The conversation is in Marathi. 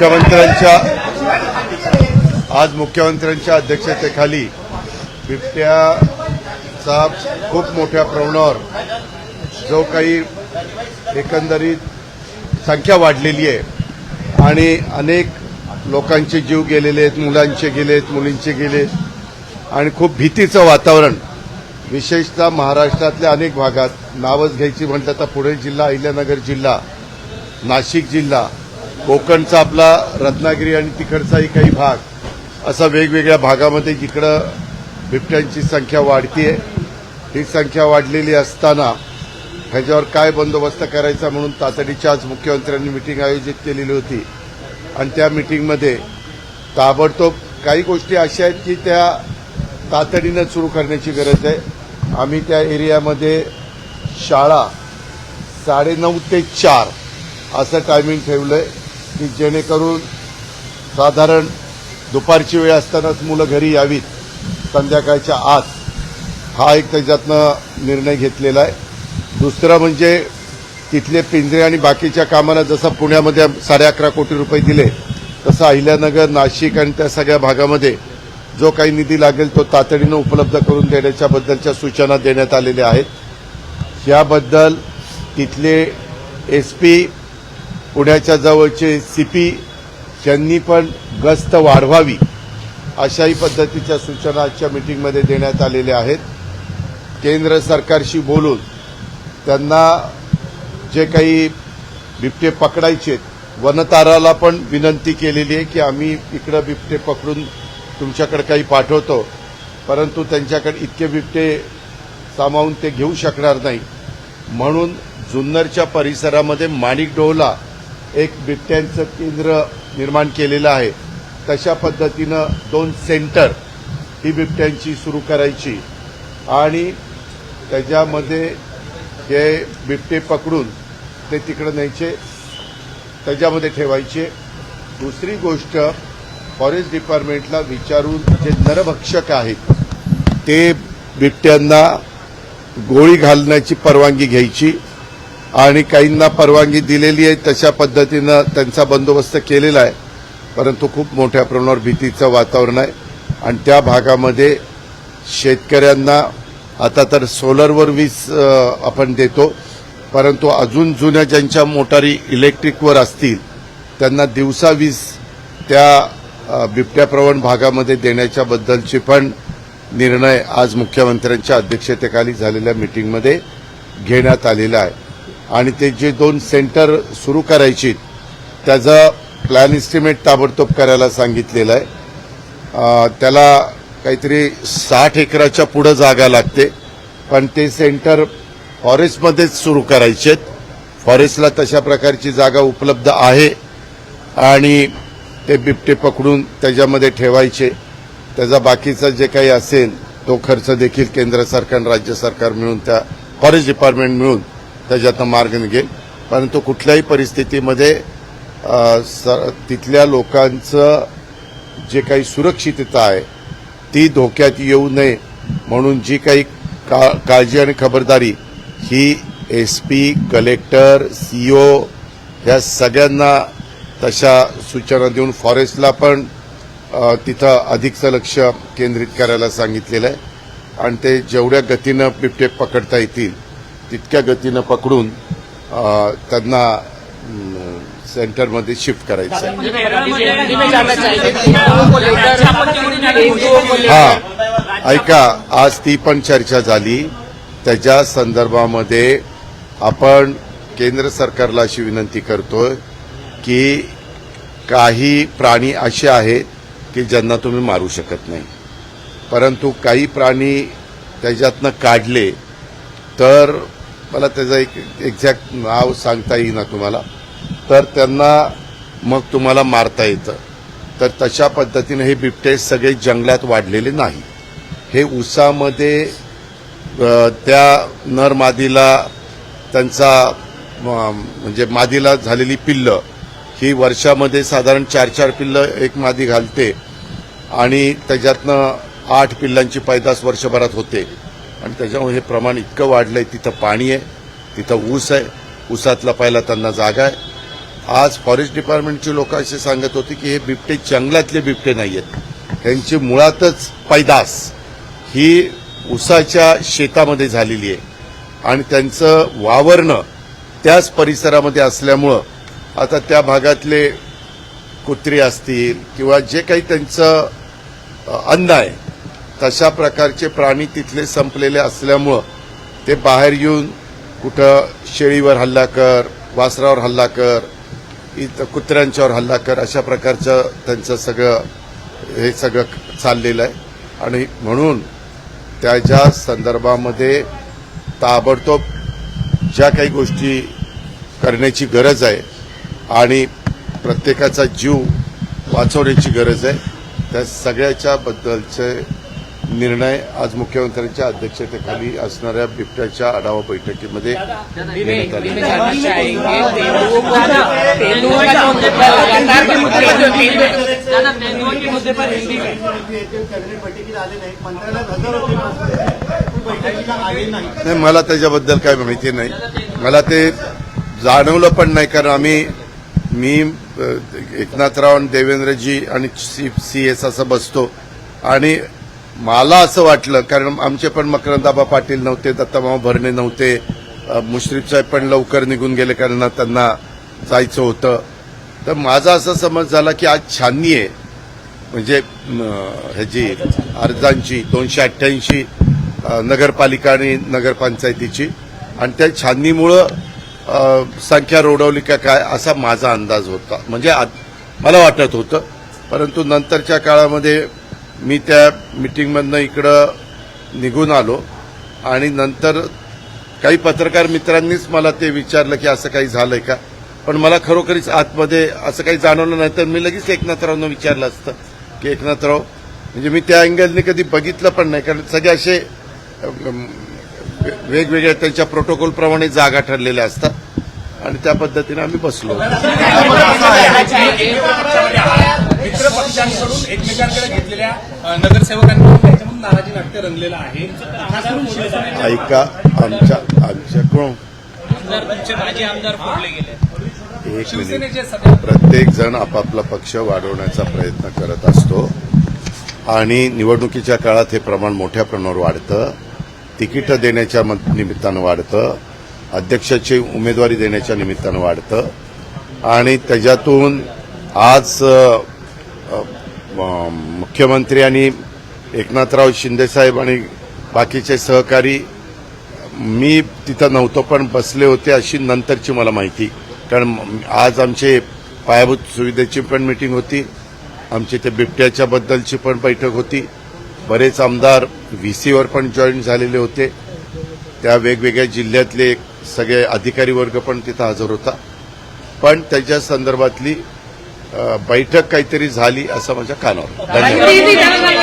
मुख्यमंत्र्यांच्या आज मुख्यमंत्र्यांच्या अध्यक्षतेखाली बिबट्याचा खूप मोठ्या प्रमाणावर जो काही एकंदरीत संख्या वाढलेली आहे आणि अनेक लोकांचे जीव गेलेले आहेत मुलांचे गेले आहेत मुलींचे गेले आहेत. आणि खूप भीतीचं वातावरण विशेषतः महाराष्ट्रातल्या अनेक भागात नावच घ्यायची म्हटलं तर पुणे जिल्हा अहिल्यानगर जिल्हा नाशिक जिल्हा कोकणचा आपला रत्नागिरी आणि तिकडचाही काही भाग असा वेगवेगळ्या भागामध्ये जिकडं बिबट्यांची संख्या वाढतीये. ही संख्या वाढलेली असताना ह्याच्यावर काय बंदोबस्त करायचा म्हणून तातडीची आज मुख्यमंत्र्यांनी मिटिंग आयोजित केलेली होती. आणि त्या मिटिंगमध्ये ताबडतोब काही गोष्टी अशा आहेत की त्या तातडीनं सुरू करण्याची गरज आहे. आम्ही त्या एरियामध्ये शाळा साडेनऊ ते चार असं टायमिंग ठेवलं आहे की जेणेकरून साधारण दुपारची वेळ असतानाच मुलं घरी यावीत. संध्याकाळच्या आत हा एक त्याच्यातनं निर्णय घेतलेला आहे. दुसरं म्हणजे तिथले पिंजरे आणि बाकीच्या कामाला जसं पुण्यामध्ये साडे अकरा कोटी रुपये दिले तसं अहिल्यानगर नाशिक आणि त्या सगळ्या भागामध्ये जो काही निधी लागेल तो तातडीनं उपलब्ध करून देण्याच्याबद्दलच्या सूचना देण्यात आलेल्या आहेत. याबद्दल तिथले एस पी पुण्याच्या जवळचे सी पी यांनी पण गस्त वाढवावी अशाही पद्धतीच्या सूचना आजच्या मिटिंगमध्ये देण्यात आलेल्या आहेत. केंद्र सरकारशी बोलून त्यांना जे काही बिबटे पकडायचे वनताराला पण विनंती केलेली आहे की आम्ही इकडं बिबटे पकडून तुमच्याकडे काही पाठवतो परंतु त्यांच्याकडे इतके बिबटे सामावून ते घेऊ शकणार नाही. म्हणून जुन्नरच्या परिसरामध्ये माणिकडोहला एक बिबट्यांचं केंद्र निर्माण केलेलं आहे. तशा पद्धतीनं दोन सेंटर ही बिबट्यांची सुरू करायची. आणि त्याच्यामध्ये हे बिबटे पकडून ते तिकडं न्यायचे त्याच्यामध्ये ठेवायचे. दुसरी गोष्ट फॉरेस्ट डिपार्टमेंटला विचारून जे नरभक्षक आहेत ते बिबट्यांना गोळी घालण्याची परवानगी घ्यायची. आणि काहींना परवानगी दिलेली आहे तशा पद्धतीनं त्यांचा बंदोबस्त केलेला आहे. परंतु खूप मोठ्या प्रमाणावर भीतीचं वातावरण आहे. आणि त्या भागामध्ये शेतकऱ्यांना आता तर सोलरवर वीज आपण देतो. परंतु अजून जुन्या ज्यांच्या मोटारी इलेक्ट्रिकवर असतील त्यांना दिवसा वीज त्या बिबट्याप्रवण भागामध्ये देण्याच्याबद्दलची पण निर्णय आज मुख्यमंत्र्यांच्या अध्यक्षतेखाली झालेल्या मिटिंगमध्ये घेण्यात आलेला आहे. आणि ते जे दोन सेंटर सुरू करायची त्याचं प्लॅन इस्टिमेट ताबडतोब करायला सांगितलेलं आहे. त्याला काहीतरी साठ एकराच्या पुढं जागा लागते पण ते सेंटर फॉरेस्टमध्येच सुरू करायचे फॉरेस्टला तशा प्रकारची जागा उपलब्ध आहे आणि ते बिबटे पकडून त्याच्यामध्ये ठेवायचे. त्याचा बाकीचा जे काही असेल तो खर्च देखील केंद्र सरकार आणि राज्य सरकार मिळून त्या फॉरेस्ट डिपार्टमेंट मिळून त्याच्यातनं मार्ग निघेल. परंतु कुठल्याही परिस्थितीमध्ये स- तिथल्या लोकांचं जे काही सुरक्षितता आहे ती धोक्यात येऊ नये म्हणून जी काही का काळजी आणि खबरदारी ही एस पी कलेक्टर सीओ ह्या सगळ्यांना तशा सूचना देऊन फॉरेस्टला पण तिथं अधिकचं लक्ष केंद्रित करायला सांगितलेलं आहे. आणि ते जेवढ्या गतीनं बिबटे पकडता येतील तितक्या गतीनं पकडून अ, त्यांना सेंटरमध्ये शिफ्ट करायचं. आहे मुझे केरळमध्ये हिंदी में जानना चाहिए कि हिंदुओं को लेकर हिंदुओं को लेकर हा ऐका आज ती पण चर्चा झाली. त्याच्या संदर्भामध्ये आपण केंद्र सरकारला अशी विनंती करतोय की काही प्राणी असे आहेत की ज्यांना तुम्ही मारू शकत नाही. परंतु काही प्राणी त्याच्यातनं काढले तर मला त्याचं एक एक्झॅक्ट नाव सांगता येईना तुम्हाला. तर त्यांना मग तुम्हाला मारता येतं. तर तशा पद्धतीने हे बिबटे सगळे जंगलात वाढलेले नाही. हे उसामध्ये त्या नर मादीला त्यांचा म्हणजे मादीला झालेली पिल्लं ही वर्षामध्ये साधारण चार चार पिल्लं एक मादी घालते आणि त्याच्यातनं आठ पिल्लांची पैदास वर्षभरात होते. आणि त्याच्यामुळे हे प्रमाण इतकं वाढलं आहे तिथं पाणी आहे तिथं ऊस आहे. ऊसातला पहिला त्यांना जागा आहे. आज फॉरेस्ट डिपार्टमेंटचे लोक असे सांगत होते की हे बिबटे जंगलातले बिबटे नाही आहेत त्यांची मुळातच पैदास ही उसाच्या शेतामध्ये झालेली आहे. आणि त्यांचं वावरणं त्याच परिसरामध्ये असल्यामुळं आता त्या भागातले कुत्री असतील किंवा जे काही त्यांचं अन्न आहे तशा प्रकारचे प्राणी तिथले संपलेले असल्यामुळं ते बाहेर येऊन कुठं शेळीवर हल्ला कर वासरावर हल्ला कर इथं कुत्र्यांच्यावर हल्ला कर अशा प्रकारचं त्यांचं सगळं हे सगळं चाललेलं आहे. आणि म्हणून त्याच्या संदर्भामध्ये ताबडतोब ज्या काही गोष्टी करण्याची गरज आहे आणि प्रत्येकाचा जीव वाचवण्याची गरज आहे त्या सगळ्याच्या बद्दलचे निर्णय आज मुख्यमंत्र्यांच्या अध्यक्षतेखाली असणाऱ्या बिबट्याच्या आढावा बैठकीमध्ये घेण्यात आले मला त्याच्याबद्दल काय माहिती नाही मला ते जाणवलं पण नाही कारण आम्ही मी एकनाथराव आणि देवेंद्रजी आणि सी सी एस असं बसतो आणि मला असं वाटलं कारण आमचे पण मकरंदाबा पाटील नव्हते दत्तामामा भरणे नव्हते. मुश्रीफ साहेब पण लवकर निघून गेले कारण त्यांना जायचं होतं. तर माझा असा समज झाला की आज छाननी आहे. म्हणजे ह्याची अर्जांची दोनशे अठ्ठ्याऐंशी नगरपालिका आणि नगरपंचायतीची. आणि त्या छाननीमुळं संख्या रोडवली का काय असा माझा अंदाज होता. म्हणजे मला वाटत होतं. परंतु नंतरच्या काळामध्ये मी त्या मिटिंगमधनं इकडं निघून आलो आणि नंतर काही पत्रकार मित्रांनीच मला ते विचारलं की असं काही झालंय का पण मला खरोखरीच आतमध्ये असं काही जाणवलं नाही तर मी लगेच एकनाथरावनं विचारलं असतं की एकनाथराव म्हणजे मी त्या अँगलने कधी बघितलं पण नाही कारण सगळे असे वेगवेगळ्या त्यांच्या प्रोटोकॉलप्रमाणे जागा ठरलेल्या असतात आणि त्या पद्धतीने आम्ही बसलो नगरसेवकांकडून त्याच्यामधून नाराजी नाट्य रंगलेलं आहे. खास करून शिवसेनेच्या ऐका आमच्या आमच्याकडून आमदार तुमचे माजी आमदार फोडले गेले. एक मिनिट. शिवसेनेचे सध्या प्रत्येक जण आपापला पक्ष वाढवण्याचा प्रयत्न करत असतो. आणि निवडणुकीच्या काळात हे प्रमाण मोठ्या प्रमाणावर वाढतं. तिकीटं देण्याच्या मत- निमित्तानं वाढतं. अध्यक्षाची उमेदवारी देण्याच्या निमित्तानं वाढतं. आणि त्याच्यातून आज अ, मुख्यमंत्री आणि एकनाथराव शिंदेसाहेब आणि बाकीचे सहकारी मी तिथं नव्हतो पण बसले होते अशी नंतरची मला माहिती. कारण आज आमचे पायाभूत सुविधेची पण मिटिंग होती आमची ते बिबट्याच्या बद्दलची पण बैठक होती. बरेच आमदार व्ही सीवर पण जॉईन झालेले होते. त्या वेगवेगळ्या जिल्ह्यातले सगळे अधिकारी वर्ग पण तिथं हजर होता. पण त्याच्या संदर्भातली बैठक काहीतरी झाली असं माझ्या कानावर. धन्यवाद.